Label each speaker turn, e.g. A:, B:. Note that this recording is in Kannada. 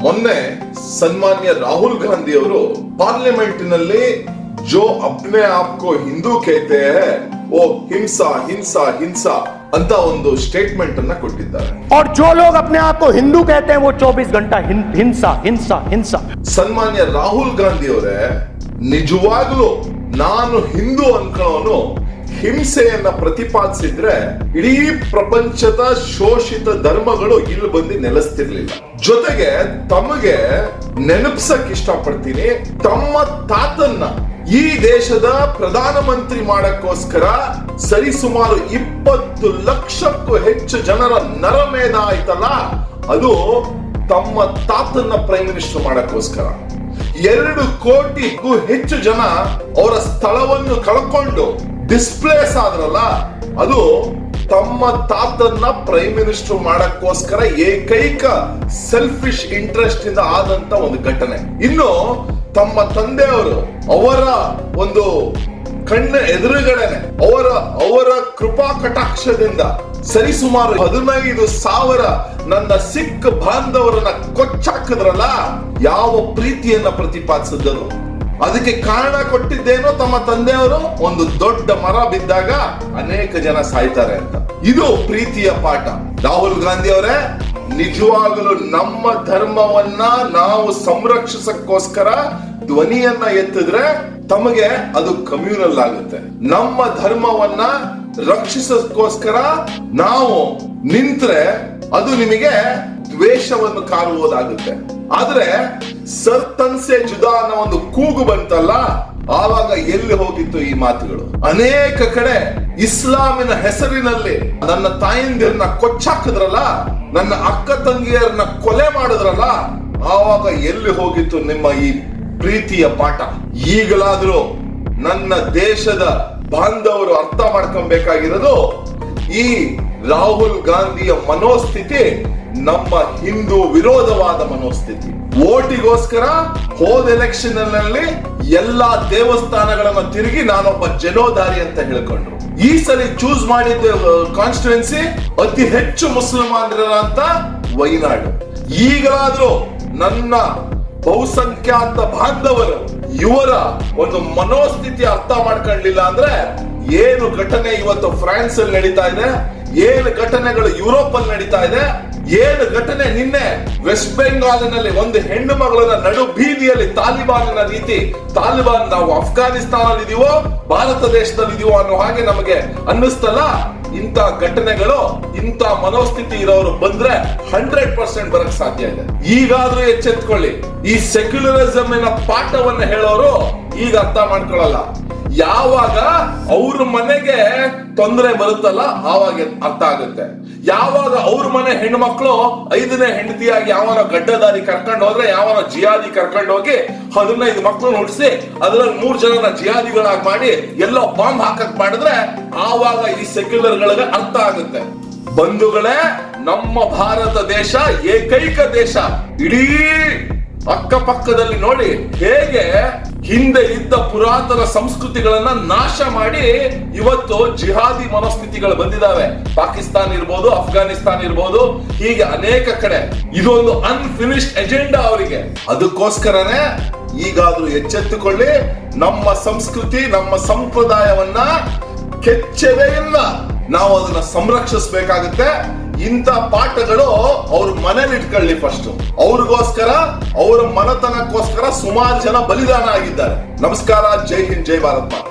A: ಮೊನ್ನೆ ಸನ್ಮಾನ್ಯ ರಾಹುಲ್ ಗಾಂಧಿ ಅವರು ಪಾರ್ಲಿಮೆಂಟಿನಲ್ಲಿ ಜೋ ಅಪ್ನೆ ಆಪ್ಕೋ ಹಿಂದೂ ಕೇತೆ ಹೈ, ಓ ಹಿಂಸಾ ಹಿಂಸಾ ಹಿಂಸಾ ಅಂತ ಒಂದು ಸ್ಟೇಟ್ಮೆಂಟ್ ಅನ್ನ ಕೊಟ್ಟಿದ್ದಾರೆ
B: और जो लोग अपने आप को हिंदू कहते हैं वो 24 घंटा हिं- हिंसा हिंसा हिंसा
A: ಸನ್ಮಾನ್ಯ ರಾಹುಲ್ ಗಾಂಧಿ ಅವರೇ ನಿಜವಾಗ್ಲೂ ನಾನು ಹಿಂದೂ ಅನ್ಕೊಳ್ಳೋನು ಹಿಂಸೆಯನ್ನ ಪ್ರತಿಪಾದಿಸಿದ್ರೆ ಇಡೀ ಪ್ರಪಂಚದ ಶೋಷಿತ ಧರ್ಮಗಳು ಇಲ್ಲಿ ಬಂದು ನೆಲೆಸ್ತಿರ್ಲಿಲ್ಲ. ಜೊತೆಗೆ ತಮಗೆ ನೆನಪಿಸಕ್ ಇಷ್ಟಪಡ್ತೀನಿ, ತಮ್ಮ ತಾತನ್ನ ಈ ದೇಶದ ಪ್ರಧಾನಮಂತ್ರಿ ಮಾಡಕ್ಕೋಸ್ಕರ ಸರಿಸುಮಾರು ಇಪ್ಪತ್ತು ಲಕ್ಷಕ್ಕೂ ಹೆಚ್ಚು ಜನರ ನರಮೇಧ ಆಯ್ತಲ್ಲ, ಅದು ತಮ್ಮ ತಾತನ್ನ ಪ್ರೈಮ್ ಮಿನಿಸ್ಟರ್ ಮಾಡಕ್ಕೋಸ್ಕರ. ಎರಡು ಕೋಟಿಗೂ ಹೆಚ್ಚು ಜನ ಅವರ ಸ್ಥಳವನ್ನು ಕಳ್ಕೊಂಡು ಡಿಸ್ಪ್ಲೇಸ್ ಆದ್ರಲ್ಲ, ಅದು ತಮ್ಮ ತಾತನ್ನ ಪ್ರೈಮ್ ಮಿನಿಸ್ಟರ್ ಮಾಡಕ್ಕೋಸ್ಕರ ಏಕೈಕ ಸೆಲ್ಫಿಶ್ ಇಂಟ್ರೆಸ್ಟ್ ಇಂದ ಆದಂತ ಒಂದು ಘಟನೆ. ಇನ್ನು ತಮ್ಮ ತಂದೆಯವರು ಅವರ ಒಂದು ಕಣ್ಣ ಎದುರುಗಡೆನೆ, ಅವರ ಅವರ ಕೃಪಾ ಕಟಾಕ್ಷದಿಂದ ಸರಿಸುಮಾರು ಹದಿನೈದು ಸಾವಿರ ನನ್ನ ಸಿಖ್ ಬಾಂಧವರನ್ನ ಕೊಚ್ಚಾಕಿದ್ರಲ್ಲ, ಯಾವ ಪ್ರೀತಿಯನ್ನ ಪ್ರತಿಪಾದಿಸಿದ್ದರು? ಅದಕ್ಕೆ ಕಾರಣ ಕೊಟ್ಟಿದ್ದೇನೋ ತಮ್ಮ ತಂದೆಯವರು, ಒಂದು ದೊಡ್ಡ ಮರ ಬಿದ್ದಾಗ ಅನೇಕ ಜನ ಸಾಯ್ತಾರೆ ಅಂತ. ಇದು ಪ್ರೀತಿಯ ಪಾಠ. ರಾಹುಲ್ ಗಾಂಧಿ ಅವರೇ, ನಿಜವಾಗಲೂ ನಮ್ಮ ಧರ್ಮವನ್ನ ನಾವು ಸಂರಕ್ಷಿಸಕ್ಕೋಸ್ಕರ ಧ್ವನಿಯನ್ನ ಎತ್ತಿದ್ರೆ ತಮಗೆ ಅದು ಕಮ್ಯೂನಲ್ ಆಗುತ್ತೆ. ನಮ್ಮ ಧರ್ಮವನ್ನ ರಕ್ಷಿಸಕ್ಕೋಸ್ಕರ ನಾವು ನಿಂತ್ರೆ ಅದು ನಿಮಗೆ ದ್ವೇಷವನ್ನು ಕಾರುವುದಾಗುತ್ತೆ. ಆದ್ರೆ ಸರ್ತನ್ಸೆ ಜುದಾ ಅನ್ನೋ ಒಂದು ಕೂಗು ಎಲ್ಲಿ ಹೋಗಿತ್ತು ಈ ಮಾತುಗಳು? ಅನೇಕ ಕಡೆ ಇಸ್ಲಾಮಿನ ಹೆಸರಿನಲ್ಲಿ ನನ್ನ ತಾಯಿಂದಿರನ್ನ ಕೊಚ್ಚಾಕಿದ್ರಲ್ಲ, ನನ್ನ ಅಕ್ಕ ತಂಗಿಯರನ್ನ ಕೊಲೆ ಮಾಡಿದ್ರಲ್ಲ, ಆವಾಗ ಎಲ್ಲಿ ಹೋಗಿತ್ತು ನಿಮ್ಮ ಈ ಪ್ರೀತಿಯ ಪಾಠ? ಈಗಲಾದ್ರೂ ನನ್ನ ದೇಶದ ಬಾಂಧವರು ಅರ್ಥ ಮಾಡ್ಕೊಬೇಕಾಗಿರೋದು ಈ ರಾಹುಲ್ ಗಾಂಧಿಯ ಮನೋಸ್ಥಿತಿ ನಮ್ಮ ಹಿಂದೂ ವಿರೋಧವಾದ ಮನೋಸ್ಥಿತಿ. ಓಟಿಗೋಸ್ಕರ ಹೋದ ಎಲೆಕ್ಷನ್ನಲ್ಲಿ ಎಲ್ಲಾ ದೇವಸ್ಥಾನಗಳನ್ನ ತಿರುಗಿ ನಾನೊಬ್ಬ ಜನೋದಾರಿ ಅಂತ ಹೇಳ್ಕೊಂಡ್ರು. ಈ ಸಲ ಚೂಸ್ ಮಾಡಿದ ಕಾನ್ಸ್ಟಿಟ್ಯೂನ್ಸಿ ಅತಿ ಹೆಚ್ಚು ಮುಸಲ್ಮಾನರಂತ ವೈನಾಡು. ಈಗಲಾದ್ರೂ ನನ್ನ ಬಹುಸಂಖ್ಯಾತ ಬಾಂಧವರು ಇವರ ಒಂದು ಮನೋಸ್ಥಿತಿ ಅರ್ಥ ಮಾಡ್ಕೊಳ್ಳಿಲ್ಲ ಅಂದ್ರೆ ಏನು ಘಟನೆ ಇವತ್ತು ಫ್ರಾನ್ಸ್ ಅಲ್ಲಿ ನಡೀತಾ ಇದೆ, ಏನು ಘಟನೆಗಳು ಯುರೋಪ್ ಅಲ್ಲಿ ನಡೀತಾ ಇದೆ ಏನು ಘಟನೆ ನಿನ್ನೆ ವೆಸ್ಟ್ ಬೆಂಗಾಲಿನಲ್ಲಿ ಒಂದು ಹೆಣ್ಣು ಮಗಳನ್ನ ನಡು ಬೀದಿಯಲ್ಲಿ ತಾಲಿಬಾನಿನ ರೀತಿ ತಾಲಿಬಾನ್ ನಾವು ಅಫ್ಘಾನಿಸ್ತಾನಲ್ಲಿ ಇದೀವೋ ಭಾರತ ದೇಶದಲ್ಲಿ ಇದೀವೋ ಅನ್ನೋ ಹಾಗೆ ನಮಗೆ ಅನ್ನಿಸ್ತಲ್ಲ? ಇಂಥ ಘಟನೆಗಳು, ಇಂಥ ಮನೋಸ್ಥಿತಿ ಇರೋರು ಬಂದ್ರೆ ಹಂಡ್ರೆಡ್ ಪರ್ಸೆಂಟ್ ಬರಕ್ ಸಾಧ್ಯ ಇದೆ. ಈಗಾದ್ರೂ ಎಚ್ಚೆತ್ಕೊಳ್ಳಿ. ಈ ಸೆಕ್ಯುಲರಿಸಮ್ ಪಾಠವನ್ನ ಹೇಳೋರು ಈಗ ಅರ್ಥ ಮಾಡ್ಕೊಳ್ಳಲ್ಲ. ಯಾವಾಗ ಅವ್ರ ಮನೆಗೆ ತೊಂದರೆ ಬರುತ್ತಲ್ಲ ಆವಾಗ ಅರ್ಥ ಆಗುತ್ತೆ. ಯಾವಾಗ ಅವ್ರ ಮನೆ ಹೆಣ್ಮಕ್ಳು ಐದನೇ ಹೆಂಡತಿಯಾಗಿ ಯಾವನ ಗಡ್ಡದಾರಿ ಕರ್ಕೊಂಡು ಹೋದ್ರೆ ಯಾವನ ಜಿಯಾದಿ ಕರ್ಕೊಂಡು ಹೋಗಿ ಹದಿನೈದು ಮಕ್ಕಳನ್ನ ಹುಟ್ಟಿಸಿ ಅದ್ರಲ್ಲಿ ಮೂರ್ ಜನನ ಜಿಯಾದಿಗಳಾಗಿ ಮಾಡಿ ಎಲ್ಲೋ ಬಾಂಬ್ ಹಾಕಕ್ ಮಾಡಿದ್ರೆ ಆವಾಗ ಈ ಸೆಕ್ಯುಲರ್ ಗಳಿಗೆ ಅರ್ಥ ಆಗುತ್ತೆ. ಬಂಧುಗಳೇ, ನಮ್ಮ ಭಾರತ ದೇಶ ಏಕೈಕ ದೇಶ. ಇಡೀ ಅಕ್ಕಪಕ್ಕದಲ್ಲಿ ನೋಡಿ ಹೇಗೆ ಹಿಂದೆ ಇದ್ದ ಪುರಾತನ ಸಂಸ್ಕೃತಿಗಳನ್ನ ನಾಶ ಮಾಡಿ ಇವತ್ತು ಜಿಹಾದಿ ಮನಸ್ಥಿತಿಗಳು ಬಂದಿದ್ದಾವೆ ಪಾಕಿಸ್ತಾನ ಇರ್ಬೋದು, ಅಫ್ಘಾನಿಸ್ತಾನ್ ಇರ್ಬೋದು, ಹೀಗೆ ಅನೇಕ ಕಡೆ. ಇದೊಂದು ಅನ್ಫಿನಿಶ್ಡ್ ಎಜೆಂಡಾ ಅವರಿಗೆ. ಅದಕ್ಕೋಸ್ಕರನೇ ಈಗಾದ್ರೂ ಎಚ್ಚೆತ್ತುಕೊಳ್ಳಿ, ನಮ್ಮ ಸಂಸ್ಕೃತಿ, ನಮ್ಮ ಸಂಪ್ರದಾಯವನ್ನ ಕೆಚ್ಚದೆಯಿಂದ ನಾವು ಅದನ್ನ ಸಂರಕ್ಷಿಸಬೇಕಾಗುತ್ತೆ. ಇಂಥ ಪಾಠಗಳು ಅವ್ರ ಮನೇಲಿ ಇಟ್ಕೊಳ್ಳಿ ಫಸ್ಟ್ ಅವ್ರಿಗೋಸ್ಕರ, ಅವರ ಮನತನಕ್ಕೋಸ್ಕರ ಸುಮಾರು ಜನ ಬಲಿದಾನ ಆಗಿದ್ದಾರೆ. ನಮಸ್ಕಾರ, ಜೈ ಹಿಂದ್, ಜೈ ಭಾರತ್ ಮಾತಾ.